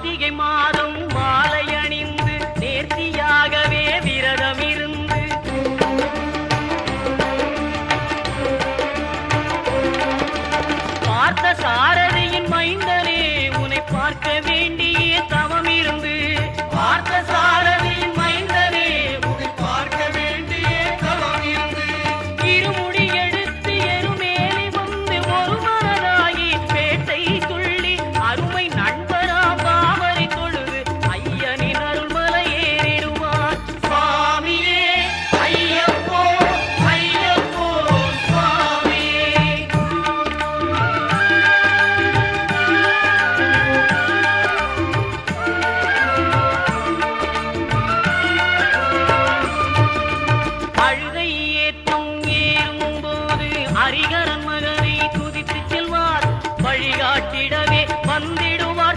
கார்த்திகை மாதம் மாலை அணிந்து நேர்த்தியாகவே விரதம் இருந்து பார்த்த சாரதியின் மைந்தனே உன்னை பார்க்க வேண்டிய தவம் இருந்து